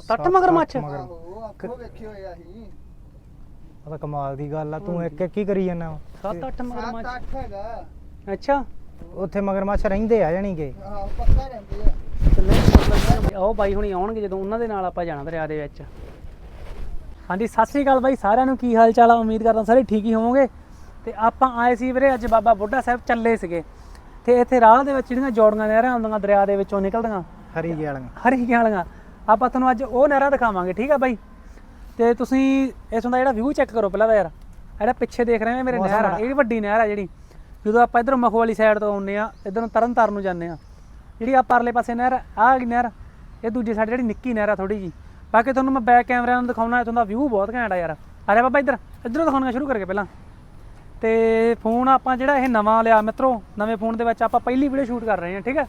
7-8 ਮਗਰਮੱਛ ਮਗਰ ਆਹੋ ਅੱਖੋਂ ਵੇਖੇ ਹੋਏ ਆ ਹੀ ਉਹ ਤਾਂ ਕਮਾਲ ਦੀ ਗੱਲ ਆ ਤੂੰ ਇੱਕ ਇੱਕ ਹੀ ਕਰੀ ਜਾਂਦਾ 7-8 ਮਗਰਮੱਛ 7-8 ਹੈਗਾ। ਅੱਛਾ। ਉੱਥੇ ਮਗਰਮੱਛ ਰਹਿੰਦੇ ਆ ਜਾਣੀ ਕਿ। ਆਹੋ ਪੱਕਾ ਰਹਿੰਦੇ ਆ। ਉਹ ਬਾਈ ਹੁਣੀ ਆਉਣਗੇ ਜਦੋਂ ਉਹਨਾਂ ਦੇ ਨਾਲ ਆਪਾਂ ਜਾਣਾ ਦਰਿਆ ਦੇ ਵਿੱਚ। ਹਾਂਜੀ ਸਤਿ ਸ੍ਰੀ ਅਕਾਲ ਬਾਈ। ਸਾਰਿਆਂ ਨੂੰ ਕੀ ਹਾਲ ਚਾਲ ਆ? ਉਮੀਦ ਕਰਦਾ ਸਾਰੇ ਠੀਕ ਹੀ ਹੋਵੋਗੇ। ਤੇ ਆਪਾਂ ਆਏ ਸੀ ਵੀਰੇ ਅੱਜ ਬਾਬਾ ਬੁੱਢਾ ਸਾਹਿਬ ਚੱਲੇ ਸੀਗੇ। ਤੇ ਇੱਥੇ ਰਾਹ ਦੇ ਵਿੱਚ ਜਿਹੜੀਆਂ ਜੋੜੀਆਂ ਨਹਿਰਾਂ ਆਉਂਦੀਆਂ ਦਰਿਆ ਦੇ ਵਿੱਚੋਂ ਨਿਕਲਦੀਆਂ। ਹਰੀ ਵਾਲੀਆਂ। ਹਰੀਆਂ ਵਾਲੀਆਂ। ਆਪਾਂ ਤੁਹਾਨੂੰ ਅੱਜ ਉਹ ਨਹਿਰਾਂ ਦਿਖਾਵਾਂਗੇ ਠੀਕ ਆ ਬਾਈ? ਤੇ ਤੁਸੀਂ ਇਸ ਦਾ ਜਿਹੜਾ ਵਿਊ ਚੈੱਕ ਕਰੋ ਪਹਿਲਾਂ ਤਾਂ ਯਾਰ ਜਿਹੜਾ ਪਿੱਛੇ ਦੇਖ ਰਹੇ ਹੋ ਮੇਰੇ ਨਹਿਰ ਆ। ਇਹ ਵੀ ਵੱਡੀ ਨਹਿਰ ਆ ਜਿਹੜੀ। ਜਦੋਂ ਆਪਾਂ ਇਧਰੋਂ ਮਖੂ ਵਾਲੀ ਸਾਈਡ ਤੋਂ ਆਉਂਦੇ ਆ ਇਧਰੋਂ ਤਰਨ ਤਾਰਨ ਨੂੰ ਜਾਂਦੇ ਆ ਜਿਹੜੀ ਆ ਪਰਲੇ ਪਾਸੇ ਨਹਿਰ ਆ ਗਈ ਨਹਿਰ ਇਹ ਦੂਜੀ ਸਾਈਡ ਜਿਹੜੀ ਨਿੱਕੀ ਨਹਿਰ ਆ ਥੋੜੀ ਜੀ ਬਾਕੀ ਤੁਹਾਨੂੰ ਮੈਂ ਬੈਕ ਕੈਮਰਾ ਨਾਲ ਦਿਖਾਉਣਾ ਇਥੋਂ ਦਾ ਵਿਊ ਬਹੁਤ ਘੈਂਟ ਆ ਯਾਰ। ਅਰੇ ਬਾਬਾ ਇੱਧਰ ਇੱਧਰੋਂ ਦਿਖਾਉਣਾ ਸ਼ੁਰੂ ਕਰਕੇ ਪਹਿਲਾਂ। ਤੇ ਫੋਨ ਆਪਾਂ ਜਿਹੜਾ ਇਹ ਨਵਾਂ ਲਿਆ ਮਿੱਤਰੋ ਨਵੇਂ ਫੋਨ ਦੇ ਵਿੱਚ ਆਪਾਂ ਪਹਿਲੀ ਵੀਡੀਓ ਸ਼ੂਟ ਕਰ ਰਹੇ ਹਾਂ ਠੀਕ ਹੈ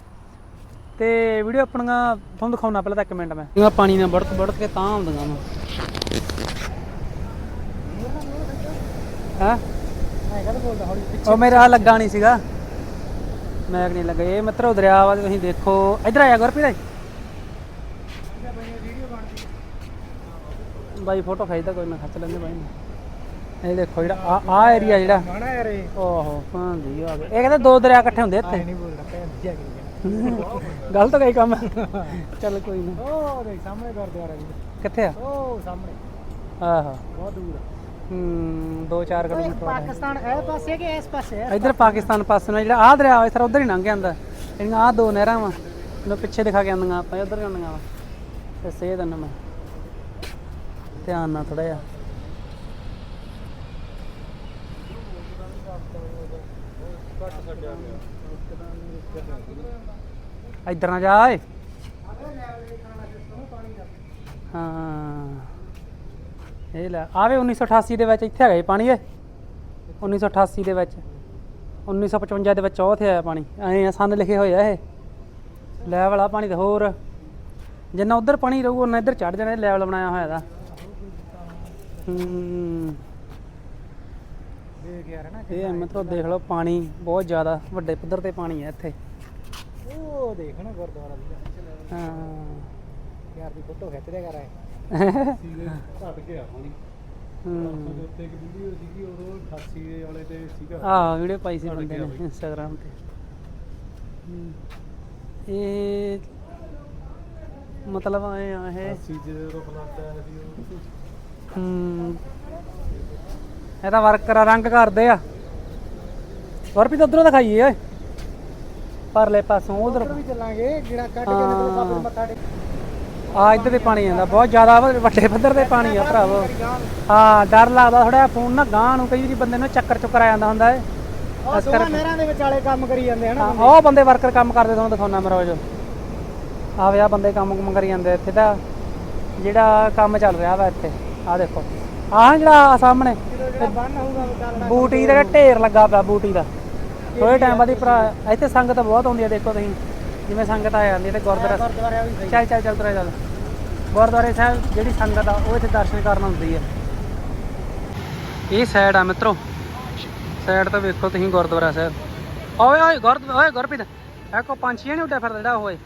ਤੇ ਵੀਡੀਓ ਆਪਣੀਆਂ ਤੁਹਾਨੂੰ ਦਿਖਾਉਣਾ ਪਹਿਲਾਂ ਤਾਂ ਇੱਕ ਮਿੰਟ ਮੈਂ। ਇਹ ਪਾਣੀ ਨਾਲ ਬੜਤ ਬੜਤ ਕੇ ਤਾਂ ਆਉਂਦੀਆਂ ਨੇ ਹਾਂ? ਉਹ ਮੇਰਾ ਆਹ ਲੱਗਾ ਨਹੀਂ ਸੀਗਾ। ਮੈਗ ਨਹੀਂ ਲੱਗਾ। ਇਹ ਮਿੱਤਰੋ ਦਰਿਆ ਵਾ ਤੁਸੀਂ ਦੇਖੋ। ਇੱਧਰ ਆਇਆ ਗੁਰਪ੍ਰੀਤ ਬਾਈ ਫੋਟੋ ਖਿੱਚਦਾ ਕੋਈ ਨਾ ਖਿੱਚ ਲੈਂਦੇ ਬਾਈ। ਨੇ ਇਹ ਦੇਖੋ ਜਿਹੜਾ ਆ ਆ ਏਰੀਆ ਜਿਹੜਾ। ਮਾਣਾ ਯਾਰ ਇਹ ਓਹੋ ਭਾਂਦੀ ਆ। ਗਏ ਇਹ ਕਹਿੰਦੇ ਦੋ ਦਰਿਆ ਇਕੱਠੇ ਹੁੰਦੇ ਇੱਥੇ। ਨਹੀਂ ਬੋਲਦਾ ਭੈਣ ਦੀ ਆ ਗਈ ਗਲਤ ਕਈ ਕੰਮ। ਹੈ। ਚੱਲ ਕੋਈ ਨਾ। ਉਹ ਦੇਖ ਸਾਹਮਣੇ ਗੁਰਦੁਆਰਾ ਵੀ ਕਿੱਥੇ ਆ? ਉਹ ਸਾਹਮਣੇ। ਆਹੋ। ਬਹੁਤ ਦੂਰ ਹੂੰ 2-4 ਕਿਲੋਮੀਟਰ ਪਾਕਿਸਤਾਨ ਇਹ ਪਾਸੇ ਕਿ ਇਸ ਪਾਸੇ ਇੱਧਰ ਪਾਕਿਸਤਾਨ ਪਾਸੇ ਨਾਲ ਜਿਹੜਾ ਆਹ ਦਰਿਆ ਇਸ ਉਧਰ ਹੀ ਲੰਘ ਜਾਂਦਾ। ਜਿਹੜੀਆਂ ਆਹ ਦੋ ਨਹਿਰਾਂ ਵਾ ਇਹਨੂੰ ਪਿੱਛੇ ਦਿਖਾ ਕੇ ਆਉਂਦੀਆਂ ਆਪਾਂ ਉਧਰ ਜਾਂਦੀਆਂ ਵਾ। ਤੇ ਸੇਧ ਨਾ ਮੈਂ। ਧਿਆਨ ਨਾਲ ਥੋੜਾ ਜਿਹਾ। ਇੱਧਰ ਨਾ ਜਾ ਓਏ। ਹਾਂ। ਇਹ ਲੈ ਆਵੇ 1988 ਦੇ ਵਿੱਚ ਇੱਥੇ ਹੈਗਾ ਇਹ ਪਾਣੀ ਏ 1988 ਦੇ ਵਿੱਚ। 1955 ਦੇ ਵਿੱਚ ਉਹ ਉੱਥੇ ਆਇਆ ਪਾਣੀ। ਐਂ ਸੰਨ ਲਿਖੇ ਹੋਏ ਆ ਇਹ। ਲੈਵਲ ਆ ਪਾਣੀ ਤੇ ਹੋਰ। ਜਿੰਨਾ ਉਧਰ ਪਾਣੀ ਰਹੂ ਉਹਨਾਂ ਇੱਧਰ ਚੜ ਜਾਣਾ ਲੈਵਲ ਬਣਾਇਆ ਹੋਇਆ ਦਾ ਹੂੰ। ਇਹ ਮਤਲਬ ਦੇਖ ਲਓ ਪਾਣੀ ਬਹੁਤ ਜ਼ਿਆਦਾ ਵੱਡੇ ਪੱਧਰ ਤੇ ਪਾਣੀ ਹੈ ਇੱਥੇ। ਉਹ ਦੇਖ ਨਾ ਗੁਰਦੁਆਰਾ ਵੀ ਹਾਂ। ਯਾਰ ਦੀ ਫੋਟੋ ਖਿੱਚ ਦਿਆ ਕਰ ਘਟ ਗਿਆ ਪਾਣੀ ਹੂੰ। ਉੱਤੇ ਇੱਕ ਵੀਡੀਓ ਸੀਗੀ ਉਦੋਂ 88 ਵਾਲੇ ਤੇ ਸੀਗਾ। ਆਹ ਵੀਡੀਓ ਪਾਈ ਸੀ ਅੜ ਬੰਦੇ ਗਿਆ ਨੇ ਬਈ। ਇੰਸਟਾਗ੍ਰਾਮ ਤੇ। ਹੂੰ। ਇਹ ਮਤਲਬ ਆਏ ਆ ਇਹ। 80 ਚ ਜਦੋਂ ਫਲੱਡ ਆਇਆ ਸੀ ਉਹ ਹੂੰ। ਇਹ ਤਾਂ ਵਰਕਰ ਰੰਗ ਕਰਦੇ ਆ। ਵਰਪੀ ਤਾਂ ਉਧਰੋਂ ਦਿਖਾਈਏ ਓਏ। ਪਰਲੇ ਪਾਸੋਂ ਉਧਰ। ਵੀ ਚੱਲਾਂਗੇ ਜਿਹੜਾ ਕੱਢ ਕੇ ਨਿਕਲ ਬਾਬੇ ਮੱਥਾ ਟੇਕ ਆ ਇੱਧਰ ਤੇ ਪਾਣੀ ਆਉਂਦਾ ਬਹੁਤ ਜ਼ਿਆਦਾ ਵਾ, ਵੱਡੇ ਪੱਧਰ ਤੇ ਪਾਣੀ ਆ ਭਰਾਵੋ। ਹਾਂ ਡਰ ਲੱਗਦਾ ਥੋੜਾ ਫੋਨ ਨਾ ਗਾਂ ਨੂੰ ਕਈ ਵਾਰੀ ਬੰਦੇ ਨੂੰ ਚੱਕਰ ਚੁੱਕਰ ਆ ਜਾਂਦਾ ਹੁੰਦਾ ਏ। ਦੋਵਾਂ ਨਹਿਰਾਂ ਦੇ ਵਿਚਾਲੇ ਕੰਮ ਕਰੀ ਜਾਂਦੇ ਹਨ ਹਾਂ ਉਹ ਬੰਦੇ ਵਰਕਰ ਕੰਮ ਕਰਦੇ ਤੁਹਾਨੂੰ ਦਿਖਾਉਣਾ ਮੈਂ ਰੋਜ਼। ਆਵੇ ਆ ਬੰਦੇ ਕੰਮ ਕੁਮ ਕਰੀ ਜਾਂਦੇ ਇੱਥੇ ਤਾਂ। ਜਿਹੜਾ ਕੰਮ ਚੱਲ ਰਿਹਾ ਵਾ ਇੱਥੇ ਆ ਦੇਖੋ। ਆਹ ਜਿਹੜਾ ਆਹ ਸਾਹਮਣੇ ਜਿਹੜਾ ਬੰਨ ਹੋਊਗਾ ਵਿਚਾਲਾ ਬੂਟੀ ਦਾ ਢੇਰ ਲੱਗਾ ਪਿਆ ਬੂਟੀ ਦਾ। ਥੋੜੇ ਟਾਈਮ ਬਾਅਦ ਹੀ ਭਰਾ ਇੱਥੇ ਸੰਗਤ ਬਹੁਤ ਆਉਂਦੀ ਹੈ ਦੇਖੋ ਤੁਸੀਂ। ਜਿਵੇਂ ਸੰਗਤ ਆ ਜਾਂਦੀ ਹੈ ਤੇ ਗੁਰਦੁਆਰਾ ਚੱਲ ਚੱਲ ਚੱਲ ਤੁਰੇ ਚੱਲ। ਗੁਰਦੁਆਰੇ ਸਾਹਿਬ ਜਿਹੜੀ ਸੰਗਤ ਆ ਉਹ ਇੱਥੇ ਦਰਸ਼ਨ ਕਰਨ ਆਉਂਦੀ ਹੈ ਇਹ ਸਾਈਡ ਆ ਮਿੱਤਰੋ। ਸਾਈਡ ਤੋਂ ਵੇਖੋ ਤੁਸੀਂ ਗੁਰਦੁਆਰਾ ਸਾਹਿਬ। ਓਏ ਓਏ ਗੁਰ ਓਏ ਗੁਰਪ੍ਰੀਤ। ਇੱਕ ਪੰਛੀ ਨਹੀਂ ਉੱਡਿਆ ਫਿਰਦਾ ਜਿਹੜਾ ਓਏ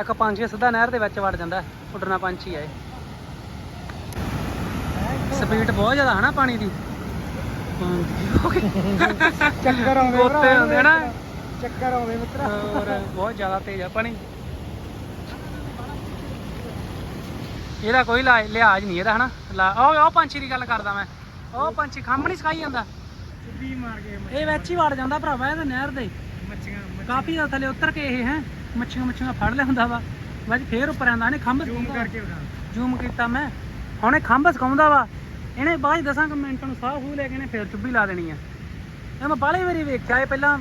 ਇੱਕ ਪੰਛੀ ਸਿੱਧਾ ਨਹਿਰ ਦੇ ਵਿੱਚ ਵੜ ਜਾਂਦਾ। ਉੱਡਣਾ ਪੰਛੀ ਆ ਇਹ। ਸਪੀਡ ਬਹੁਤ ਜ਼ਿਆਦਾ ਹਨਾ ਪਾਣੀ ਦੀ। ਚੱਕਰ ਆਉਂਦੇ ਭਰਾ, ਗੋਤੇ ਨਾ। ਚੱਕਰ ਆਉਂਦੇ ਮਿੱਤਰਾ। ਹੋਰ ਬਹੁਤ ਜ਼ਿਆਦਾ ਤੇਜ਼ ਆ ਪਾਣੀ। ਇਹਦਾ ਕੋਈ ਲਿਹਾਜ਼ ਨਹੀਂ ਇਹਦਾ ਹਨਾ? ਲਾ ਉਹ ਉਹ ਪੰਛੀ ਦੀ ਗੱਲ ਕਰਦਾ ਮੈਂ। ਉਹ ਪੰਛੀ ਖੰਭ ਨਹੀਂ ਸਕਾਈ ਜਾਂਦਾ। ਚੁੱਪੀ ਮਾਰ ਕੇ ਇਹ ਵਿੱਚ ਹੀ ਵੜ ਜਾਂਦਾ ਭਰਾਵਾ ਇਹਦੇ ਨਹਿਰ ਦੇ। ਮੱਛੀਆਂ ਕਾਫੀ ਦਾ ਥੱਲੇ ਉਤਰ ਕੇ ਇਹ ਹੈ? ਮੱਛੀਆਂ ਮੱਛੀਆਂ ਫੜ ਲਿਆਉਂਦਾ ਵਾ। ਵਿੱਚ ਫੇਰ ਉੱਪਰ ਆਂਦਾ ਇਹਨੇ ਖੰਭ ਜ਼ੂਮ ਕਰਕੇ ਜ਼ੂਮ ਕੀਤਾ ਮੈਂ। ਹੁਣ ਇਹ ਖੰਭ ਸਕਾਉਂਦਾ ਵਾ। ਇਹਨੇ ਬਾਅਦ ਦਸਾਂ ਕੁ ਮਿੰਟਾਂ ਨੂੰ ਸਾਹ ਫੂ ਲੈ ਕੇ ਇਹਨੇ ਫੇਰ ਚੁੱਭੀ ਲਾ ਦੇਣੀ ਆ। ਇਹ ਮੈਂ ਬਾਹਲੇ ਵਾਰੀ ਵੇਖਿਆ ਇਹ ਪਹਿਲਾਂ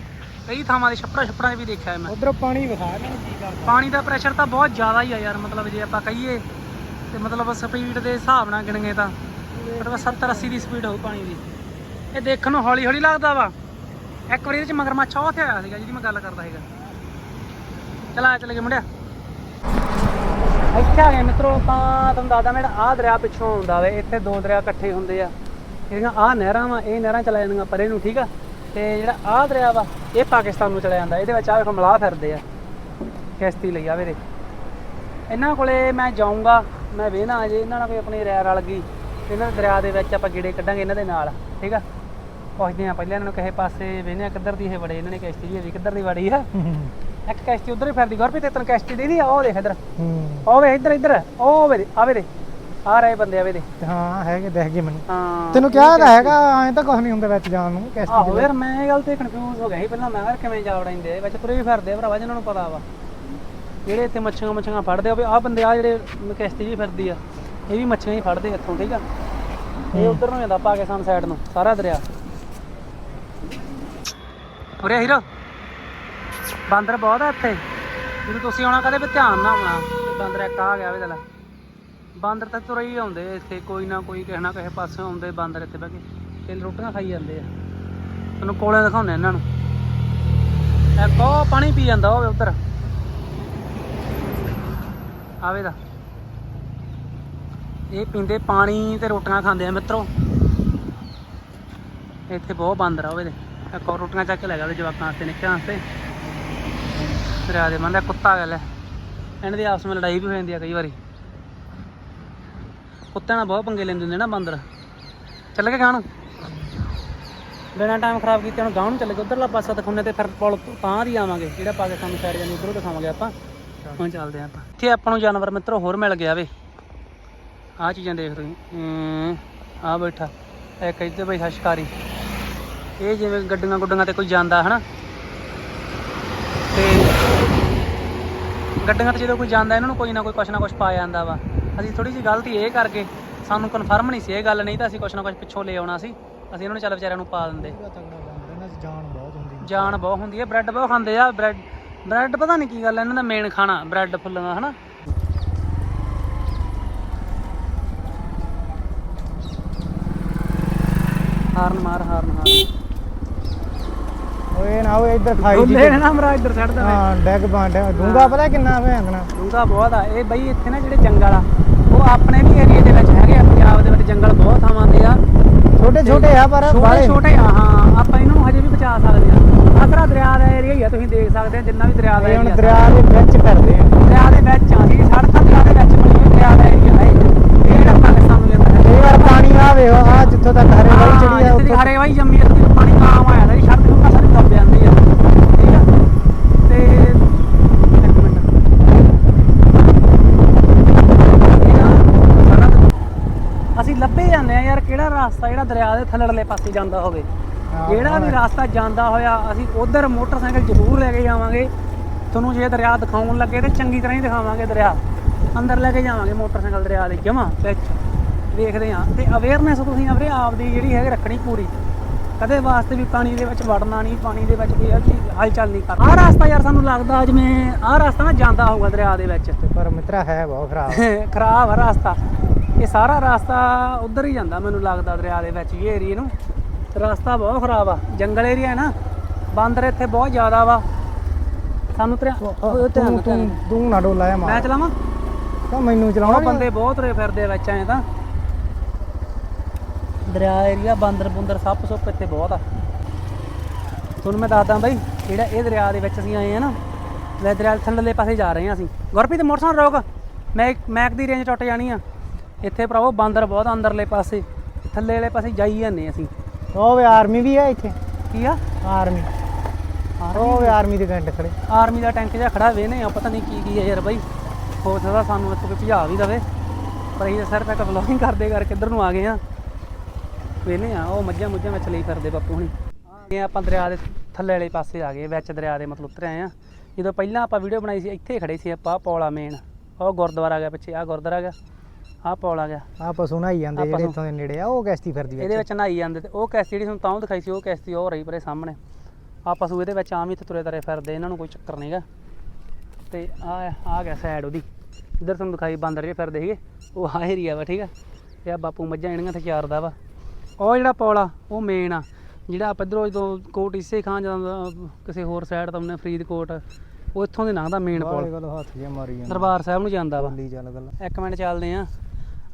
ਕਈ ਥਾਵਾਂ ਦੇ ਛੱਪੜਾ ਛੱਪੜਾਂ 'ਚ ਵੀ ਦੇਖਿਆ ਮੈਂ। ਉਧਰੋਂ ਪਾਣੀ ਵਿਖਾ ਇਹਨਾਂ ਨੂੰ ਕੀ ਕਰਦਾ ਪਾਣੀ ਦਾ ਪ੍ਰੈਸ਼ਰ ਤਾਂ ਬਹੁਤ ਜ਼ਿਆਦਾ ਹੀ ਆ ਯਾਰ ਮਤਲਬ ਜੇ ਆਪਾਂ ਕਹੀਏ ਤੇ ਮਤਲਬ ਸਪੀਡ ਦੇ ਹਿਸਾਬ ਨਾਲ ਗਿਣਗੇ ਤਾਂ ਮਤਲਬ 70 80 ਦੀ ਸਪੀਡ ਹੋਊ ਪਾਣੀ ਦੀ। ਇਹ ਦੇਖਣ ਨੂੰ ਹੌਲੀ ਹੌਲੀ ਲੱਗਦਾ ਵਾ। ਇੱਕ ਵਾਰੀ ਇਹਦੇ ਚ ਮਗਰਮੱਛ ਉੱਥੇ ਆਇਆ ਸੀਗਾ ਜਿਹਦੀ ਮੈਂ ਗੱਲ ਕਰਦਾ ਸੀਗਾ। ਚਲ ਚੱਲ ਗਏ ਮੁੰਡਿਆ। ਇੱਥੇ ਆ ਗਏ ਮਿੱਤਰੋ, ਤਾਂ ਤੁਹਾਨੂੰ ਦੱਸਦਾ ਮੈਂ ਆਹ ਦਰਿਆ ਪਿੱਛੋਂ ਆਉਂਦਾ ਵੇ, ਇੱਥੇ ਦੋ ਦਰਿਆ ਇਕੱਠੇ ਹੁੰਦੇ ਆ। ਜਿਹੜੀਆਂ ਆਹ ਨਹਿਰਾਂ ਵਾ, ਇਹ ਨਹਿਰਾਂ ਚਲਾ ਜਾਂਦੀਆਂ ਪਰੇ ਨੂੰ, ਠੀਕ ਆ? ਤੇ ਜਿਹੜਾ ਆਹ ਦਰਿਆ ਵਾ, ਇਹ ਪਾਕਿਸਤਾਨ ਨੂੰ ਚਲਾ ਜਾਂਦਾ। ਇਹਦੇ ਵਿੱਚ ਆਹ ਵੇਖੋ, ਮਲਾਹ ਫਿਰਦੇ ਆ। ਕਿਸ਼ਤੀ ਲਈ ਆ ਵੀਰੇ। ਇਹਨਾਂ ਕੋਲੇ ਮੈਂ ਜਾਊਂਗਾ, ਮੈਂ ਵੇਹਣਾ ਜੇ ਇਹਨਾਂ ਨਾਲ ਕੋਈ ਆਪਣੀ ਰੈਰ ਰਲ ਗਈ। ਇਹਨਾਂ ਦੇ ਦਰਿਆ ਦੇ ਵਿੱਚ ਆਪਾਂ ਗੇੜੇ ਕੱਢਾਂਗੇ ਇਹਨਾਂ ਦੇ ਨਾਲ, ਠੀਕ ਆ? ਪੁੱਛਦੇ ਆ ਪਹਿਲਾਂ ਇਹਨਾਂ ਨੂੰ ਕਿਸੇ ਪਾਸੇ ਵੇਹਨੇ ਕਿੱਧਰ ਦੀ ਇਹ ਵੜੇ ਇਹਨਾਂ ਨੇ ਕਿਸ਼ਤੀ ਜੀ ਵੀ ਕਿੱਧਰ ਦੀ ਵੜੀ ਆ? ਇੱਕ ਕਿਸ਼ਤੀ ਉਧਰ ਹੀ ਫਿਰਦੀ ਗੁਰਪ੍ਰੀਤ ਤੈਨੂੰ ਕਿਸ਼ਤੀ ਦੀ ਆ ਉਹ ਦੇਖ ਇੱਧਰ। ਹੂੰ। ਉਹ ਵੇ ਇੱਧਰ ਇੱਧਰ ਉਹ ਵੇ ਆਵੇ ਦੇ। ਆ ਰਹੇ ਬੰਦੇ ਆਵੇ ਦੇ। ਹਾਂ ਹੈਗੇ ਦੇਖ ਗਏ ਮੈਨੂੰ। ਹਾਂ। ਤੈਨੂੰ ਕਿਹਾ ਤਾਂ ਹੈਗਾ ਐਂ ਤਾਂ ਕੁਝ ਨਹੀਂ ਹੁੰਦਾ ਵਿੱਚ ਜਾਣ ਨੂੰ ਕਿਸ਼ਤੀ ਆਹੋ ਯਾਰ ਮੈਂ ਇਹ ਗੱਲ ਤੇ ਕਨਫਿਊਜ਼ ਹੋ ਗਿਆ ਸੀ ਪਹਿਲਾਂ ਮੈਂ ਕਿਹਾ ਕਿਵੇਂ ਜਾ ਵੜਾਂਦੇ ਵਿੱਚ ਤੁਰੇ ਵੀ ਫਿਰਦੇ ਆ ਭਰਾਵਾ ਜਿਹਨਾਂ ਨੂੰ ਪਤਾ ਵਾ। ਜਿਹੜੇ ਇੱਥੇ ਮੱਛੀਆਂ ਮੱਛੀਆਂ ਫੜਦੇ ਆ ਵੀ ਆਹ ਬੰਦੇ ਆ ਜਿਹੜੇ ਕਿਸ਼ਤੀ ਜੀ ਫਿਰਦੀ ਆ ਇਹ ਵੀ ਮੱਛੀਆਂ ਹੀ ਫੜਦੇ ਇੱਥੋਂ ਠੀਕ ਆ? ਇਹ ਉਧਰ ਨੂੰ ਜਾਂਦਾ ਪਾਕਿਸਤਾਨ ਸਾਈਡ ਨੂੰ ਸਾਰਾ ਦਰਿਆ। ਉਰੇ ਹੀਰੋ। ਬਾਂਦਰ ਬਹੁਤ ਆ ਇੱਥੇ। ਜਦੋਂ ਤੁਸੀਂ ਆਉਣਾ, ਕਦੇ ਵੀ ਧਿਆਨ ਨਾਲ ਆਉਣਾ। ਬਾਂਦਰ ਇੱਕ ਆ ਗਿਆ ਵੇ ਦਲਾ ਬਾਂਦਰ ਤਾਂ ਤੁਰੇ ਹੀ ਆਉਂਦੇ ਇੱਥੇ, ਕੋਈ ਨਾ ਕੋਈ, ਕਿਸੇ ਨਾ ਕਿਸੇ ਪਾਸੇ ਆਉਂਦੇ ਬਾਂਦਰ ਇੱਥੇ ਬਹਿ ਕੇ। ਤੇ ਰੋਟੀਆਂ ਖਾਈ ਜਾਂਦੇ ਆ। ਤੁਹਾਨੂੰ ਕੋਲੇ ਦਿਖਾਉਂਦੇ ਇਹਨਾਂ ਨੂੰ। ਇੱਕ ਉਹ ਪਾਣੀ ਪੀ ਜਾਂਦਾ ਹੋਵੇ ਉੱਧਰ। ਆਵੇ ਦਾ। ਇਹ ਪੀਂਦੇ ਪਾਣੀ ਤੇ ਰੋਟੀਆਂ ਖਾਂਦੇ ਆ ਮਿੱਤਰੋ। ਇੱਥੇ ਬਹੁਤ ਬਾਂਦਰ ਆ ਹੋਵੇ ਇੱਕ ਰੋਟੀਆਂ ਚੱਕ ਕੇ ਲੈ ਗਿਆ ਉਹਦੇ ਜਵਾਕਾਂ ਵਾਸਤੇ, ਨਿੱਕਿਆਂ ਵਾਸਤੇ। ਦਰਿਆ ਦੇ ਮੰਦਾ ਕੁੱਤਾ ਗੱਲ ਹੈ ਇਹਨਾਂ ਦੀ ਆਪਸ ਵਿੱਚ ਲੜਾਈ ਵੀ ਹੋ ਜਾਂਦੀ ਆ ਕਈ ਵਾਰੀ। ਕੁੱਤਿਆਂ ਨਾਲ ਬਹੁਤ ਪੰਗੇ ਲੈਂਦੇ ਹੁੰਦੇ ਨਾ ਬਾਂਦਰ। ਚੱਲ ਕੇ ਗਾਂ ਨੂੰ ਬਿਨਾਂ ਟਾਈਮ ਖਰਾਬ ਕੀਤੇ ਹੁਣ ਨੂੰ ਚੱਲ ਗਏ। ਉਧਰਲਾ ਪਾਸਾ ਦਿਖਾਉਂਦੇ ਤੇ ਫਿਰ ਪੁਲ ਤਾਂ ਦੀ ਆਵਾਂਗੇ। ਜਿਹੜਾ ਪਾਕਿਸਤਾਨ ਦੀ ਸਾਈਡ ਜਾਂਦੀ ਉਧਰੋਂ ਦਿਖਾਵਾਂਗੇ ਆਪਾਂ। ਹੁਣ ਚੱਲਦੇ ਆਂ ਆਪਾਂ। ਇੱਥੇ ਆਪਾਂ ਨੂੰ ਜਾਨਵਰ ਮਿੱਤਰੋ ਹੋਰ ਮਿਲ ਗਿਆ ਵੇ। ਆਹ ਚੀਜ਼ਾਂ ਦੇਖ ਤੁਸੀਂ ਆ ਬੈਠਾ। ਇੱਕ ਇੱਧਰ ਬੈਠਾ ਸ਼ਿਕਾਰੀ ਇਹ ਜਿਵੇਂ ਗੱਡੀਆਂ ਗੁੱਡੀਆਂ ਤੇ ਕੋਈ ਜਾਂਦਾ ਹਨਾ ਤੇ ਗੱਡੀਆਂ ਤੇ ਜਦੋਂ ਕੋਈ ਜਾਂਦਾ ਇਹਨਾਂ ਨੂੰ ਕੋਈ ਨਾ ਕੋਈ ਕੁਛ ਨਾ ਕੁਛ ਪਾ ਜਾਂਦਾ ਵਾ। ਅਸੀਂ ਥੋੜੀ ਜਿਹੀ ਗਲਤੀ ਇਹ ਕਰਕੇ ਸਾਨੂੰ ਕਨਫਰਮ ਨਹੀਂ ਸੀ ਇਹ ਗੱਲ ਨਹੀਂ ਤਾਂ ਅਸੀਂ ਕੁਛ ਨਾ ਕੁਛ ਪਿੱਛੋਂ ਲੈ ਆਉਣਾ ਸੀ। ਅਸੀਂ ਇਹਨਾਂ ਨੂੰ ਚੱਲ ਵਿਚਾਰਿਆਂ ਨੂੰ ਪਾ ਦਿੰਦੇ। ਜਾਨ ਬਹੁਤ ਹੁੰਦੀ ਜਾਨ ਬਹੁਤ ਹੁੰਦੀ ਹੈ ਬ੍ਰੈਡ ਬਹੁਤ ਖਾਂਦੇ ਆ ਬ੍ਰੈਡ ਬ੍ਰੈਡ ਪਤਾ ਨਹੀਂ ਕੀ ਗੱਲ ਇਹਨਾਂ ਦਾ ਮੇਨ ਖਾਣਾ ਬ੍ਰੈਡ ਫੁੱਲਾਂ ਹਨਾ। ਹਾਰਨ ਮਾਰ ਹਾਰਨ ਮਾਰ। ਓਏ ਨਾ ਓਏ ਇੱਧਰ ਖਾਈ ਜੀ ਨਾ ਮਰਾ ਇੱਧਰ ਛੱਡ ਦੇਵੇ ਹਾਂ ਡੈਗ ਬਾਂਡ ਡੂੰਗਾ ਪਤਾ ਕਿੰਨਾ ਅੰਦਨਾ ਡੂੰਘਾ ਬਹੁਤ ਆ। ਇਹ ਬਈ ਇੱਥੇ ਨਾ ਜਿਹੜੇ ਜੰਗਲ ਆ ਉਹ ਆਪਣੇ ਵੀ ਏਰੀਏ ਦੇ ਵਿੱਚ ਹੈਗੇ ਆ। ਪੰਜਾਬ ਦੇ ਵਿੱਚ ਜੰਗਲ ਬਹੁਤ ਥਾਵਾਂ ਤੇ ਆ। ਛੋਟੇ ਛੋਟੇ ਆ ਪਰ ਛੋਟੇ ਛੋਟੇ ਆ ਹਾਂ। ਆਪਾਂ ਇਹਨਾਂ ਨੂੰ ਹਜੇ ਵੀ ਬਚਾ ਸਕਦੇ ਆ। ਆਸਰਾ ਦਰਿਆ ਦਾ ਏਰੀਆ ਹੀ ਆ ਤੁਸੀਂ ਦੇਖ ਸਕਦੇ ਆ ਜਿੰਨਾ ਵੀ ਦਰਿਆ ਦਾ ਇਹ ਹੁਣ ਏਰੀਆ ਦਰਿਆ ਦੇ ਵਿੱਚ ਫਿਰਦੇ ਆ। ਦਰਿਆ ਦੇ ਵਿੱਚ ਆ ਜੀ ਸੜਕਾਂ ਦਰਿਆ ਦੇ ਵਿੱਚ ਬਣੀ ਦਰਿਆ ਦਾ ਏਰੀਆ ਹੈ ਇਹ। ਜਿਹੜਾ ਪਾਕਿਸਤਾਨ ਨੂੰ ਜਾਂਦਾ ਹੈ। ਇਹ ਵਾਰ ਪਾਣੀ ਆ ਵੇਖੋ ਆ ਜਿੱਥੋਂ ਤੱਕ ਹਰੇ ਵਾਲੀ ਚੜੀ ਆ ਉੱਥੋਂ ਹਰੇ ਵਾਈ ਜੰਮੀ ਇੱਥੇ ਪਾਣੀ ਕਾਮ ਆਇਆ ਦਾ ਸੜਕ ਨੂੰ ਸਾਰੀ ਦੱਬ ਜਾਂਦੀ ਆ ਠੀਕ ਆ ਤੇ ਇੱਕ ਮਿੰਟ ਇਹ ਨਾ ਸੜਕ- ਅਸੀਂ ਲੱਭੇ ਜਾਂਦੇ ਆ ਯਾਰ ਕਿਹੜਾ ਰਸਤਾ ਜਿਹੜਾ ਦਰਿਆ ਦੇ ਥੱਲੜਲੇ ਪਾਸੇ ਜਾਂਦਾ ਹੋਵੇ? ਹਾਂ, ਜਿਹੜਾ ਵੀ ਰਸਤਾ ਜਾਂਦਾ ਹੋਇਆ ਅਸੀਂ ਉਧਰ ਮੋਟਰਸਾਈਕਲ ਜ਼ਰੂਰ ਲੈ ਕੇ ਜਾਵਾਂਗੇ। ਤੁਹਾਨੂੰ ਜੇ ਦਰਿਆ ਦਿਖਾਉਣ ਲੱਗੇ ਤੇ ਚੰਗੀ ਤਰ੍ਹਾਂ ਹੀ ਦਿਖਾਵਾਂਗੇ ਦਰਿਆ। ਅੰਦਰ ਲੈ ਕੇ ਜਾਵਾਂਗੇ ਮੋਟਰਸਾਈਕਲ ਦਰਿਆ ਦੇ ਜਮਾ ਵਿੱਚ। ਦੇਖਦੇ ਹਾਂ। ਤੇ ਅਵੇਅਰਨੈਸ ਤੁਸੀਂ ਆਪਣੇ ਆਪ ਦੀ ਜਿਹੜੀ ਹੈ ਰੱਖਣੀ ਪੂਰੀ। ਕਦੇ ਵਾਸਤੇ ਵੀ ਪਾਣੀ ਦੇ ਵਿੱਚ ਵੜਨਾ ਨਹੀਂ ਪਾਣੀ ਦੇ ਵਿੱਚ ਕੋਈ ਹਲਚਲ ਨਹੀਂ ਕਰਨਾ। ਆਹ ਰਸਤਾ ਯਾਰ ਸਾਨੂੰ ਲੱਗਦਾ ਜਿਵੇਂ ਆਹ ਰਸਤਾ ਨਾ ਜਾਂਦਾ ਹੋਊਗਾ ਦਰਿਆ ਦੇ ਵਿੱਚ। ਪਰ ਮਿੱਤਰਾ ਹੈ ਬਹੁਤ ਖਰਾਬ। ਖਰਾਬ ਆ ਰਸਤਾ। ਇਹ ਸਾਰਾ ਰਸਤਾ ਉਧਰ ਹੀ ਜਾਂਦਾ ਮੈਨੂੰ ਲੱਗਦਾ ਦਰਿਆ ਦੇ ਵਿੱਚ ਇਹ ਏਰੀਏ ਨੂੰ। ਰਸਤਾ ਬਹੁਤ ਖਰਾਬ ਆ। ਜੰਗਲ ਏਰੀਆ ਹੈ ਨਾ ਬਾਂਦਰ ਇੱਥੇ ਬਹੁਤ ਜ਼ਿਆਦਾ ਵਾ। ਸਾਨੂੰ ਤੇਰਾ ਉਹ ਧਿਆਨ ਤੂੰ ਤੂੰ ਨਾ ਡੋਲਾਇਆ ਮੈਂ ਚਲਾਵਾਂ? ਤਾਂ ਮੈਨੂੰ ਚਲਾਉਣਾ ਬੰਦੇ ਬਹੁਤ ਰੇ ਫਿਰਦੇ ਵਿੱਚ ਐ ਤਾਂ। ਦਰਿਆ ਏਰੀਆ ਬਾਂਦਰ ਬੁੰਦਰ ਸੱਪ ਸੁੱਪ ਇੱਥੇ ਬਹੁਤ ਆ। ਤੁਹਾਨੂੰ ਮੈਂ ਦੱਸਦਾ ਬਾਈ ਜਿਹੜਾ ਇਹ ਦਰਿਆ ਦੇ ਵਿੱਚ ਅਸੀਂ ਆਏ ਆ ਨਾ ਲੈ ਦਰਿਆ ਦੇ ਥੱਲੇਲੇ ਪਾਸੇ ਜਾ ਰਹੇ ਆ ਅਸੀਂ। ਗੁਰਪ੍ਰੀਤ ਮੋਟਰਸਾਈਕਲ ਰੋਕ। ਮੈਂ ਮੈਕ ਦੀ ਰੇਂਜ ਟੁੱਟ ਜਾਣੀ ਆ। ਇੱਥੇ ਭਰਾਵੋ ਬਾਂਦਰ ਬਹੁਤ ਆ ਅੰਦਰਲੇ ਪਾਸੇ ਥੱਲੇ ਵਾਲੇ ਪਾਸੇ ਜਾਈ ਜਾਂਦੇ ਅਸੀਂ। ਉਹ ਵੇ ਆਰਮੀ ਵੀ ਆ ਇੱਥੇ। ਕੀ ਆ? ਆਰਮੀ। ਉਹ ਵੇ ਆਰਮੀ ਦੇ ਘੰਟੇ ਖੜੇ। ਆਰਮੀ ਦਾ ਟੈਂਕ ਜਿਹਾ ਖੜਾ ਵੇਨੇ ਆ ਪਤਾ ਨਹੀਂ ਕੀ ਕੀ ਹੈ ਯਾਰ ਬਾਈ। ਹੋ ਸਕਦਾ ਸਾਨੂੰ ਇੱਥੋਂ ਕੋਈ ਭਜਾ ਵੀ ਦਵੇ। ਪਰ ਅਸੀਂ ਸਿਰ ਤੱਕ ਵਲੋਗਿੰਗ ਕਰਦੇ ਕਰਕੇ ਇੱਧਰ ਨੂੰ ਆ ਗਏ ਆ ਵੇਨੇ ਆ ਉਹ ਮੱਝਾਂ ਮੁੱਝਾਂ ਵਿੱਚ ਲਈ ਫਿਰਦੇ ਬਾਪੂ ਹੁਣੀ। ਇਹ ਆਪਾਂ ਦਰਿਆ ਦੇ ਥੱਲੇ ਵਾਲੇ ਪਾਸੇ ਆ ਗਏ ਵਿੱਚ ਦਰਿਆ ਦੇ ਮਤਲਬ ਉਤਰ ਆਏ ਆ ਜਦੋਂ ਪਹਿਲਾਂ ਆਪਾਂ ਵੀਡੀਓ ਬਣਾਈ ਸੀ ਇੱਥੇ ਖੜੇ ਸੀ ਆਪਾਂ ਪੌਲਾ ਮੇਨ ਉਹ ਗੁਰਦੁਆਰਾ ਆ ਗਿਆ ਪਿੱਛੇ ਆ ਗੁਰਦੁਆਰਾ ਆ ਗਿਆ। ਆਹ ਪੌਲ ਆ ਗਿਆ। ਆ ਪਸ਼ੂ ਨਹਾਈ ਜਾਂਦੇ ਜਿਹੜੇ। ਇੱਥੋਂ ਦੇ ਨੇੜੇ ਆ ਉਹ ਕਿਸ਼ਤੀ ਫਿਰਦੀ ਇਹਦੇ ਵਿੱਚ ਨਹਾਈ ਜਾਂਦੇ ਤੇ ਉਹ ਕੈਸਟੀ ਜਿਹੜੀ ਤੁਹਾਨੂੰ ਤਾਂ ਦਿਖਾਈ ਸੀ ਉਹ ਕੈਸਟੀ ਉਹ ਰਹੀ ਪਰੇ ਸਾਹਮਣੇ। ਆ ਪਸ਼ੂ ਇਹਦੇ ਵਿੱਚ ਆਮ ਹੀ ਤੇ ਤੁਰੇ ਤਰੇ ਫਿਰਦੇ ਇਹਨਾਂ ਨੂੰ ਕੋਈ ਚੱਕਰ ਨਹੀਂਗਾ ਤੇ ਆ ਆ ਗਿਆ ਸਾਈਡ ਉਹਦੀ। ਇੱਧਰ ਤੁਹਾਨੂੰ ਦਿਖਾਈ ਬਾਂਦਰ ਜਿਹੜੇ ਫਿਰਦੇ ਸੀਗੇ ਉਹ ਆ ਏਰੀਆ ਵਾ ਠੀਕ ਆ? ਤੇ ਆ ਬਾਪੂ ਮੱਝਾਂ ਜਿਹੜੀਆਂ ਤੇ ਚਾਰਦਾ ਵਾ। ਉਹ ਜਿਹੜਾ ਪੌਲ ਉਹ ਮੇਨ ਆ। ਜਿਹੜਾ ਆਪਾਂ ਇੱਧਰੋਂ ਜਦੋਂ ਕੋਟ ਇਸੇ ਖਾਂ ਜਾਂਦਾ ਕਿਸੇ ਹੋਰ ਸਾਈਡ ਤੋਂ ਉਹਨੇ ਫਰੀਦਕੋਟ ਉਹ ਇੱਥੋਂ ਦੇ ਲੰਘਦਾ ਮੇਨ ਬਾਹਲੇ ਪੌਲ ਦਰਬਾਰ ਸਾਹਿਬ ਨੂੰ ਜਾਂਦਾ ਵਾ। ਇੱਕ ਮਿੰਟ ਚੱਲਦੇ ਆ।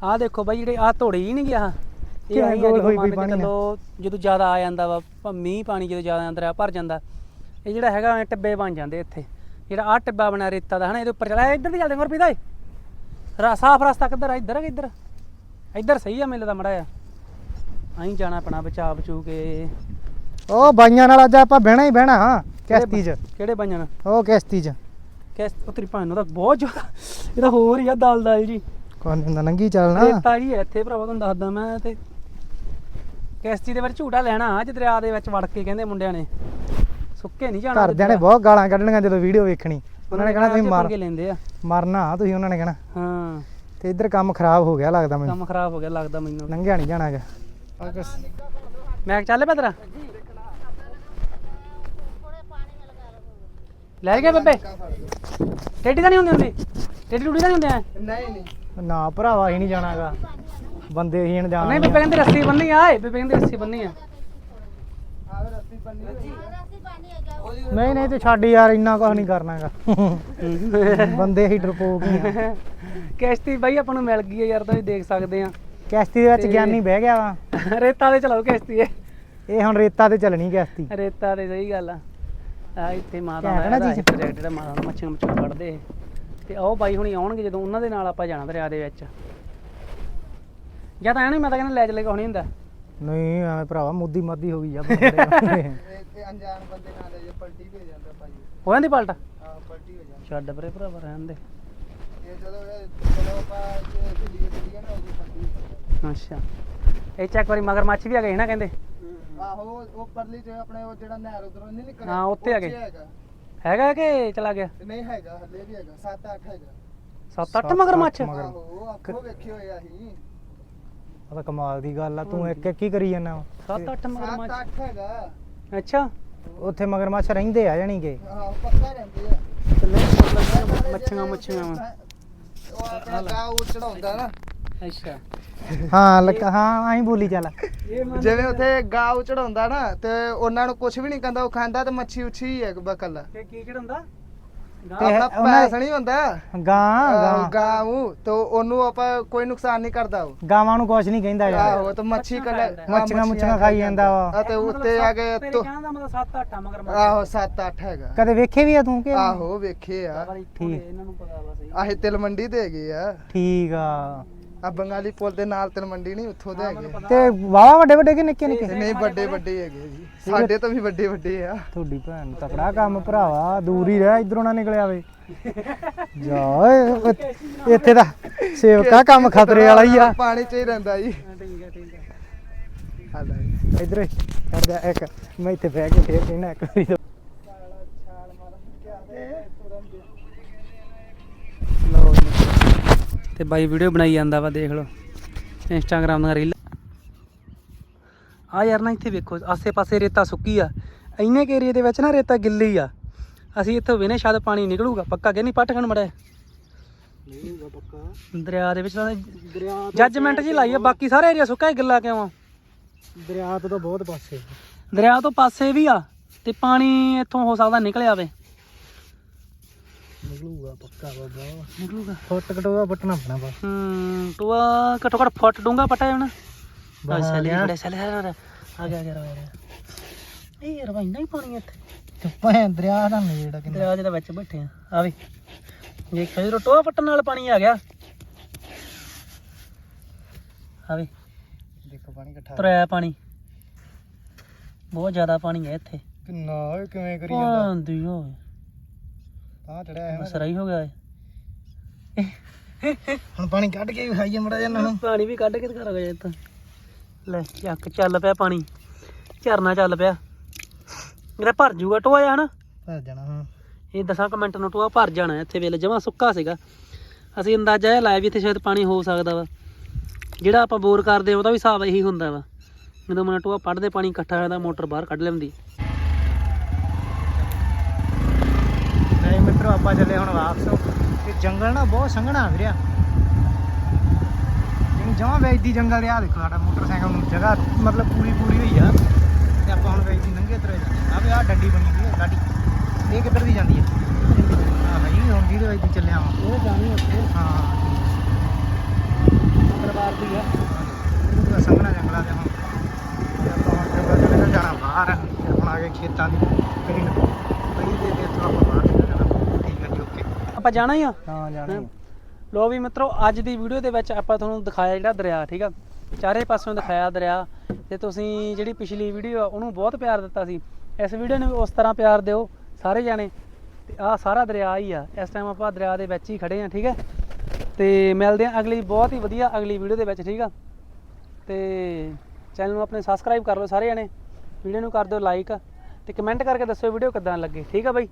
ਆਹ ਦੇਖੋ ਬਾਈ ਜਿਹੜੇ ਆਹ ਧੋੜੀ ਹੀ ਨਹੀਂ ਗਿਆ ਇਹ ਆਈ ਗੋਲ ਜਦੋਂ ਹੋਈ ਪਈ ਪਾਣੀ ਨਾਲ? ਚੱਲੋ ਜਦੋਂ ਜ਼ਿਆਦਾ ਆ ਜਾਂਦਾ ਵਾ ਮੀਂਹ ਪਾਣੀ ਜਦੋਂ ਜ਼ਿਆਦਾ ਅੰਦਰ ਆ ਭਰ ਜਾਂਦਾ। ਇਹ ਜਿਹੜਾ ਹੈਗਾ ਐਂ ਟਿੱਬੇ ਬਣ ਜਾਂਦੇ ਇੱਥੇ। ਜਿਹੜਾ ਆਹ ਟਿੱਬਾ ਬਣਿਆ ਰੇਤਾ ਦਾ ਹਨਾ ਇਹਦੇ ਉੱਪਰ ਚਲਾ ਇੱਧਰ ਦੀ ਚੱਲਦੇ ਗੁਰਪ੍ਰੀਤ ਓਏ। ਰਾ ਸਾਫ਼ ਰਸਤਾ ਕਿੱਧਰ ਆ? ਇੱਧਰ ਆ ਇੱਧਰ? ਇੱਧਰ ਸਹੀ ਆ ਮੇਲੇ ਦਾ ਮੜਾ ਆ ਆਈ ਜਾਣਾ ਆਪਣਾ ਬਚਾ ਬਚੂ ਕੇ ਉਹ ਬਾਈਆਂ ਨਾਲ ਅੱਜ ਆਪਾਂ ਬਹਿਣਾ ਹੀ ਬਹਿਣਾ ਕਿਸ਼ਤੀ 'ਚ। ਕਿਹੜੇ ਬੰਜਣ ਉਹ ਕਿਸ਼ਤੀ 'ਚ। ਕਿਸ ਉਤਰੀ ਭਾਣ ਨੂੰ ਤਾਂ ਬਹੁਤ ਜ਼ਿਆਦਾ ਇਹ ਤਾਂ ਹੋਰ ਹੀ ਆ ਦਲ ਦਲ ਜੀ। ਕੋਈ ਨੀ ਹੁੰਦਾ ਨੰਗੀ ਚੱਲਣਾ ਰੇਤਾ ਜੀ ਹੈ ਇੱਥੇ ਭਰਾਵਾ ਤੁਹਾਨੂੰ ਦੱਸਦਾ ਮੈਂ ਤੇ ਕਿਸ਼ਤੀ ਦੇ ਵਿੱਚ ਝੂਟਾ ਲੈਣਾ ਅੱਜ ਦਰਿਆ ਦੇ ਵਿੱਚ ਵੜ ਕੇ ਕਹਿੰਦੇ ਮੁੰਡਿਆਂ ਨੇ। ਸੁੱਕੇ ਨਹੀਂ ਜਾਣਾ ਘਰਦਿਆਂ ਨੇ ਬਹੁਤ ਗਾਲਾਂ ਕੱਢਣੀਆਂ ਜਦੋਂ ਵੀਡੀਓ ਵੇਖਣੀ। ਉਹਨਾਂ ਨੇ ਕਹਿਣਾ ਤੁਸੀਂ ਮਾਰ ਕੇ ਲੈਂਦੇ ਆ। ਮਰਨਾ ਤੁਸੀਂ ਉਹਨਾਂ ਨੇ ਕਹਿਣਾ। ਹਾਂ। ਤੇ ਇੱਧਰ ਕੰਮ ਖਰਾਬ ਹੋ ਗਿਆ ਲੱਗਦਾ ਮੈਨੂੰ। ਕੰਮ ਖਰਾਬ ਹੋ ਗਿਆ ਲੱਗਦਾ ਮੈਨੂੰ। ਨੰਗਿਆ ਨਹੀਂ ਜਾਣਾਗਾ ਮੈਂ ਕਿਹਾ ਚੱਲ ਪਿਆ ਤੇਰਾ ਲੈ ਗਿਆ ਬੱਬੇ। ਟੇਡੀ ਤਾਂ ਨਹੀਂ ਹੁੰਦੀ ਹੁੰਦੀ? ਟੇਡੀ ਟੂਡੀ ਤਾਂ ਨਹੀਂ ਹੁੰਦੇ ਨਹੀਂ ਨਹੀਂ। ਨਾ ਭਰਾਵਾ ਹੀ ਨਹੀਂ ਜਾਣਾਗਾ। ਬੰਦੇ ਹੀ ਜਾਣ ਨਹੀਂ ਬੱਬੇ ਕਹਿੰਦੇ ਰੱਸੀ ਬੰਨੀ ਆ ਏ ਬੱਬੇ ਕਹਿੰਦੇ ਰੱਸੀ ਬੰਨੀ ਆ। ਨਹੀਂ ਨਹੀਂ ਤੇ ਛੱਡ ਯਾਰ ਇੰਨਾ ਕੁਝ ਨਹੀਂ ਕਰਨਾਗਾ। ਬੰਦੇ ਹੀ ਡਰਪੋਕ ਆ। ਕਿਸ਼ਤੀ ਬਾਈ ਆਪਾਂ ਨੂੰ ਮਿਲ ਗਈ ਹੈ ਯਾਰ ਤੁਸੀਂ ਦੇਖ ਸਕਦੇ ਆ। ਕਿਸ਼ਤੀ ਦੇ ਵਿੱਚ ਗਿਆਨੀ ਬਹਿ ਗਿਆ ਵਾ। ਰੇਤਾ ਤੇ ਚਲਾਓ ਕਿਸ਼ਤੀ ਇਹ। ਇਹ ਹੁਣ ਰੇਤਾ ਤੇ ਚੱਲਣੀ ਕਿਸ਼ਤੀ। ਰੇਤਾ ਤੇ ਸਹੀ ਗੱਲ ਆ। ਆ ਇੱਥੇ ਮਾਤਾ ਦਾ ਨਾ। ਪ੍ਰੋਜੈਕਟ ਮਾਤਾ ਨੂੰ ਮੱਛੀਆਂ ਮੱਛੀਆਂ ਕੱਢਦੇ ਤੇ ਉਹ ਬਾਈ ਹੁਣੀ ਆਉਣਗੇ ਜਦੋਂ ਉਹਨਾਂ ਦੇ ਨਾਲ ਆਪਾਂ ਜਾਣਾ ਦਰਿਆ ਦੇ ਵਿੱਚ। ਜਾਂ ਤਾਂ ਐ ਨਹੀਂ ਮੈਂ ਤਾਂ ਕਹਿੰਦਾ ਲੈ ਚਲੇ ਕੋਣੀ ਹੁੰਦਾ। ਨਹੀਂ ਐਵੇਂ ਭਰਾਵਾ ਮੁੱਦੀ ਮਾਦੀ ਹੋ ਗਈ ਆ। ਬੰਦੇ ਦਾ। ਇਹ ਇਹ ਅਣਜਾਣ ਬੰਦੇ ਨਾਲ ਜੇ ਪਲਟੀ ਵੀ ਹੋ ਜਾਂਦਾ ਭਾਈ। ਹੋ ਜਾਂਦੀ ਪਲਟ? ਆ ਪਲਟੀ ਹੋ ਜਾਂਦੀ। ਛੱਡ ਪਰੇ ਭਰਾਵਾ ਰਹਿਣ ਦੇ। ਇਹ ਜਦੋਂ ਜਦੋਂ ਆਪਾਂ ਜੇ ਢਿੱਲੀ ਆ ਨਾ ਉਹਦੀ ਪਲਟੀ ਹੋ ਜਾਂਦੀ। ਅੱਛਾ। ਇਹ ਚੱਕ ਵਾਰੀ ਮਗਰਮੱਛ ਵੀ ਆ ਗਏ ਨਾ ਕਹਿੰਦੇ? ਆਹੋ ਉਹ ਪਰਲੀ ਚ ਆਪਣੇ ਉਹ ਜਿਹੜਾ ਨਹਿਰ ਉਧਰੋਂ ਨਹੀਂ ਨਿਕਲਿਆ ਹਾਂ, ਉੱਥੇ ਹੈਗੇ। ਹੈਗਾ। ਹੈਗਾ ਕਿ ਚਲਾ ਗਿਆ? ਨਹੀਂ ਹੈਗਾ ਹੱਲੇ ਵੀ ਹੈਗਾ। 7-8 ਹੈਗਾ। 7-8 ਮਗਰਮੱਛ ਮਗਰ- ਆਹੋ ਅੱਖੋਂ ਵੇਖੇ ਹੋਏ ਅਸੀਂ ਤਾਂ ਕਮਾਲ ਦੀ ਗੱਲ ਆ ਤੂੰ ਇੱਕ ਇੱਕ ਹੀ ਕਰੀ ਜਾਂਦਾ 7-8 ਮਗਰਮੱਛ 7-8 ਹੈਗਾ। ਅੱਛਾ। ਉੱਥੇ ਮਗਰਮੱਛ ਰਹਿੰਦੇ ਆ ਜਾਣੀ ਕਿ? ਆਹੋ ਪੱਕਾ ਰਹਿੰਦੇ ਆ। ਤੇ ਨਹੀਂ ਮਤਲਬ ਮੱਛੀਆਂ ਮੁੱਛੀਆਂ। ਉਹ ਆਪਣਾ ਗਾਉ ਚੜਾਉਂਦਾ ਨਾ। ਅੱਛਾ। ਹਾਂ ਲੱਗਾ ਹਾਂ ਐਂ ਬੋਲੀ ਚੱਲ। ਜਿਵੇਂ ਉੱਥੇ ਗਾਉ ਚੜਾਉਂਦਾ ਨਾ ਤੇ ਉਹਨਾਂ ਨੂੰ ਕੁਝ ਵੀ ਨਹੀਂ ਕਹਿੰਦਾ ਉਹ ਖਾਂਦਾ ਤੇ ਮੱਛੀ ਉੱਛੀ ਹੀ ਹੈ ਬਕਲ। ਤੇ ਕੀ ਚੜਾਉਂਦਾ? ਤੇ ਆਪਣਾ ਪੈਸ ਨਹੀਂ ਹੁੰਦਾ। ਗਾਂ ਗਾਉ ਤੇ ਉਹਨੂੰ ਆਪਾਂ ਕੋਈ ਨੁਕਸਾਨ ਨਹੀਂ ਕਰਦਾ ਉਹ। ਗਾਵਾਂ ਨੂੰ ਕੁਝ ਨਹੀਂ ਕਹਿੰਦਾ ਯਾਰ ਆਹੋ ਤੇ ਮੱਛੀ ਕੱਲ ਮੱਛੀਆਂ ਮੁੱਛੀਆਂ ਖਾਈ ਜਾਂਦਾ ਵਾ। ਅਤੇ ਉੱਤੇ ਆ ਕੇ ਤੇਰੇ ਤੋ ਕਹਿਣ ਦਾ ਮਤਲਬ 7-8 ਮਗਰਮੱਛ ਆਹੋ 7-8 ਹੈਗਾ। ਕਦੇ ਵੇਖੇ ਵੀ ਆ ਤੂੰ ਕਿ? ਆਹੋ ਵੇਖੇ ਆ। ਇਹਨਾਂ ਨੂੰ ਪਤਾ ਵਾ ਸਹੀ। ਆਹੇ ਤਿਲ ਮੰਡੀ ਦੇ ਹੈਗੇ ਆ। ਠੀਕ ਆ। ਆ ਬੰਗਾਲੀ ਪੁਲ ਦੇ ਨਾਲ ਤਿਲ ਮੰਡੀ ਨਹੀਂ ਉੱਥੋਂ ਦੇ ਹੈਗੇ ਆ। ਤੇ ਵਾਵਾ ਵੱਡੇ ਵੱਡੇ ਕਿ ਨਿੱਕੇ ਨਿੱਕੇ? ਨਹੀਂ ਵੱਡੇ ਵੱਡੇ ਹੈਗੇ ਜੀ। ਸਾਡੇ ਤੋਂ ਵੀ ਵੱਡੇ ਵੱਡੇ ਆ। ਤੁਹਾਡੀ ਭੈਣ ਨੂੰ ਤਕੜਾ ਕੰਮ ਭਰਾਵਾ ਦੂਰ ਹੀ ਰਹਿ ਇਧਰੋਂ ਨਾ ਨਿਕਲਿਆ ਵੇ। ਜਾ ਓਏ, ਇੱਥੇ ਦਾ ਸੇਵਕਾ ਕੰਮ ਖਤਰੇ ਵਾਲਾ ਹੀ ਆ। ਪਾਣੀ ਚ ਹੀ ਰਹਿੰਦਾ ਜੀ। ਠੀਕ ਹੈ ਠੀਕ ਹੈ ਆ। ਇਧਰ ਕਰਦਾ ਇੱਕ ਮੈਂ ਇੱਥੇ ਬਹਿ ਕੇ ਫੇਰ ਕਹਿਣਾ ਇੱਕ ਵਾਰੀ। ਲਓ ਤੇ ਬਾਈ ਵੀਡੀਓ ਬਣਾਈ ਜਾਂਦਾ ਵਾ ਦੇਖ ਲਓ। ਇੰਸਟਾਗ੍ਰਾਮ ਦਾ ਰੀਲ ਆ ਯਾਰ ਨਾ ਇੱਥੇ ਵੇਖੋ ਆਸੇ-ਪਾਸੇ ਰੇਤਾ ਸੁੱਕੀ ਆ। ਇੰਨੇ ਕੇ ਏਰੀਏ ਦੇ ਵਿੱਚ ਨਾ ਰੇਤਾ ਗਿੱਲੀ ਆ। ਅਸੀਂ ਇੱਥੋਂ ਵੇਨੇ ਸ਼ਾਇਦ ਪਾਣੀ ਨਿਕਲੂਗਾ ਪੱਕਾ ਕਿ ਨਹੀਂ? ਪੱਟ ਖਣ ਮੜਾ ਦਰਿਆ ਦੇ ਵਿੱਚ ਤਾਂ ਦਰਿਆ ਜੱਜਮੈਂਟ ਜੀ ਲਾਈ ਆ ਬਾਕੀ ਸਾਰਾ ਏਰੀਆ ਸੁੱਕਾ ਹੈ ਗਿੱਲਾ ਕਿਉਂ ਆ? ਦਰਿਆ ਤੋਂ ਤਾਂ ਬਹੁਤ ਪਾਸੇ ਦਰਿਆ ਤੋਂ ਪਾਸੇ ਵੀ ਆ ਤੇ ਪਾਣੀ ਇੱਥੋਂ ਹੋ ਸਕਦਾ ਨਿਕਲ ਆਵੇ। ਨਿਕਲੂਗਾ ਪੱਕਾ ਬਾਬਾ। ਨਿਕਲੂਗਾ ਫੁੱਟ ਕਟੋਗਾ ਪਟਣਾ ਪੈਣਾ ਬਸ। ਹੂੰ ਟੂਆ ਘੱਟੋ ਘੱਟ ਫੁੱਟ ਡੂੰਗਾ ਪਟਾ ਜਾਣਾ ਬਾਹਰ ਅੱਛਾ ਲੈ ਗਿਆ। ਬੜੇ ਸਲੇ ਆ ਗਿਆ ਗਿਆ ਰਵਾ ਇਹ ਯਾਰ ਭਾਈ ਨਹੀਂ ਪਾਣੀ ਇੱਥੇ। ਤੇ ਭੈਣ ਦਰਿਆ ਦਾ ਨੇੜਾ ਕਿੰਨਾ। ਦਰਿਆ ਦੇ ਵਿੱਚ ਬੈਠੇ ਆ। ਆ ਵੀ। ਵੇਖਿਆ ਜਦੋਂ ਟੋਆ ਪੱਟਣ ਨਾਲ ਪਾਣੀ ਆ ਗਿਆ। ਆ ਵੀ। ਦੇਖੋ ਪਾਣੀ ਇਕੱਠਾ। ਤੁਰਿਆ ਪਾਣੀ। ਬਹੁਤ ਜ਼ਿਆਦਾ ਪਾਣੀ ਹੈ ਇੱਥੇ। ਕਿੰਨਾ ਕਿਵੇਂ ਕਰੀ ਜਾਂਦਾ। ਚੜਿਆ ਹੈ ਹੋ ਗਿਆ ਹੁਣ ਪਾਣੀ ਕੱਢ ਕੇ ਮੜਾ ਨੂੰ। ਪਾਣੀ ਵੀ ਕੱਢ ਕੇ ਦਿਖਾ ਰਗਾ ਜੇ ਤਾਂ। ਲੈ ਚੱਕ ਚੱਲ ਪਿਆ ਪਾਣੀ। ਝਰਨਾ ਚੱਲ ਪਿਆ। ਮੇਰਾ ਭਰ ਜੂਗਾ ਟੋਆ ਆ ਹਨਾ। ਭਰ ਜਾਣਾ ਹਾਂ। ਇਹ ਦਸਾਂ ਕੁ ਮਿੰਟ ਨੂੰ ਟੋਆ ਭਰ ਜਾਣਾ ਇੱਥੇ ਵੇਲੇ ਜਮਾ ਸੁੱਕਾ ਸੀਗਾ। ਅਸੀਂ ਅੰਦਾਜ਼ਾ ਇਹ ਲਾਇਆ ਵੀ ਇੱਥੇ ਸ਼ਾਇਦ ਪਾਣੀ ਹੋ ਸਕਦਾ ਵਾ। ਜਿਹੜਾ ਆਪਾਂ ਬੋਰ ਕਰਦੇ ਉਹਦਾ ਵੀ ਹਿਸਾਬ ਇਹੀ ਹੁੰਦਾ ਵਾ। ਜਦੋਂ ਮਨ ਟੋਆ ਪੜਦੇ ਪਾਣੀ ਇਕੱਠਾ ਹੋ ਜਾਂਦਾ ਮੋਟਰ ਬਾਹਰ ਕੱਢ ਲੈਂਦੀ। ਮਿੱਤਰੋ ਆਪਾਂ ਚੱਲੇ ਹੁਣ ਵਾਪਸ। ਤੇ ਜੰਗਲ ਨਾ ਬਹੁਤ ਸੰਘਣਾ ਵੀਰਿਆ ਜਿਵੇਂ ਜਮਾਂ ਵੇਚਦੀ ਜੰਗਲ ਆ ਦੇਖੋ ਸਾਡਾ ਮੋਟਰਸਾਈਕਲ ਨੂੰ ਜਗ੍ਹਾ ਮਤਲਬ ਪੂਰੀ ਪੂਰੀ ਹੋਈ ਆ। ਤੇ ਆਪਾਂ ਹੁਣ ਵੇਚਦੀ ਨੰਗੇ ਤਰ੍ਹਾਂ ਜਾਂਦੇ ਆ ਵੇ ਆ ਡੰਡੀ ਬਣੀ ਹੋਈ ਆ ਗਾਡੀ। ਇਹ ਕਿੱਧਰ ਦੀ ਜਾਂਦੀ ਹੈ ਆ ਭਾਈ ਹੁਣ ਦੀ ਦੇ ਵਿੱਚ ਦੀ ਚੱਲਿਆ ਵਾਂ। ਉਹ ਜਾਣੀ ਉੱਥੇ। ਹਾਂ। ਦਰਬਾਰ ਦੀ ਆ। ਪੂਰਾ ਸੰਘਣਾ ਜੰਗਲਾਂ ਦੇ ਹੁਣ ਤੇ ਆਪਾਂ ਹੁਣ ਜੰਗਲ ਜਾਣਾ ਬਾਹਰ। ਤੇ ਹੁਣ ਆ ਗਏ ਖੇਤਾਂ ਦੀ। ਕਰੀ ਨਾ ਬਈ ਦੇ ਦੇ ਆਪਾਂ ਬਾਹਰ ਨਿਕਲ ਜਾਣਾ ਠੀਕ ਹੈ ਜੀ ਓਕੇ ਆਪਾਂ ਜਾਣਾ ਹੀ ਆ? ਹਾਂ ਜਾਣੀ ਲੋ ਵੀ ਮਿੱਤਰੋ ਅੱਜ ਦੀ ਵੀਡੀਓ ਦੇ ਵਿੱਚ ਆਪਾਂ ਤੁਹਾਨੂੰ ਦਿਖਾਇਆ ਜਿਹੜਾ ਦਰਿਆ ਠੀਕ ਆ? ਚਾਰੇ ਪਾਸਿਓਂ ਦਿਖਾਇਆ ਦਰਿਆ ਤੇ ਤੁਸੀਂ ਜਿਹੜੀ ਪਿਛਲੀ ਵੀਡੀਓ ਆ ਉਹਨੂੰ ਬਹੁਤ ਪਿਆਰ ਦਿੱਤਾ ਸੀ। ਇਸ ਵੀਡੀਓ ਨੂੰ ਉਸ ਤਰ੍ਹਾਂ ਪਿਆਰ ਦਿਓ ਸਾਰੇ ਜਾਣੇ। ਤੇ ਆਹ ਸਾਰਾ ਦਰਿਆ ਹੀ ਆ। ਇਸ ਟਾਈਮ ਆਪਾਂ ਦਰਿਆ ਦੇ ਵਿੱਚ ਹੀ ਖੜੇ ਆ ਠੀਕ ਹੈ ਤੇ ਮਿਲਦੇ ਆ ਅਗਲੀ ਬਹੁਤ ਹੀ ਵਧੀਆ ਅਗਲੀ ਵੀਡੀਓ ਦੇ ਵਿੱਚ ਠੀਕ ਆ? ਤੇ ਚੈਨਲ ਨੂੰ ਆਪਣੇ ਸਬਸਕ੍ਰਾਈਬ ਕਰ ਲਓ ਸਾਰੇ ਜਣੇ। ਵੀਡੀਓ ਨੂੰ ਕਰ ਦਿਓ ਲਾਈਕ ਤੇ ਕਮੈਂਟ ਕਰਕੇ ਦੱਸਿਓ ਵੀਡੀਓ ਕਿੱਦਾਂ ਲੱਗੇ ਠੀਕ ਆ ਬਾਈ?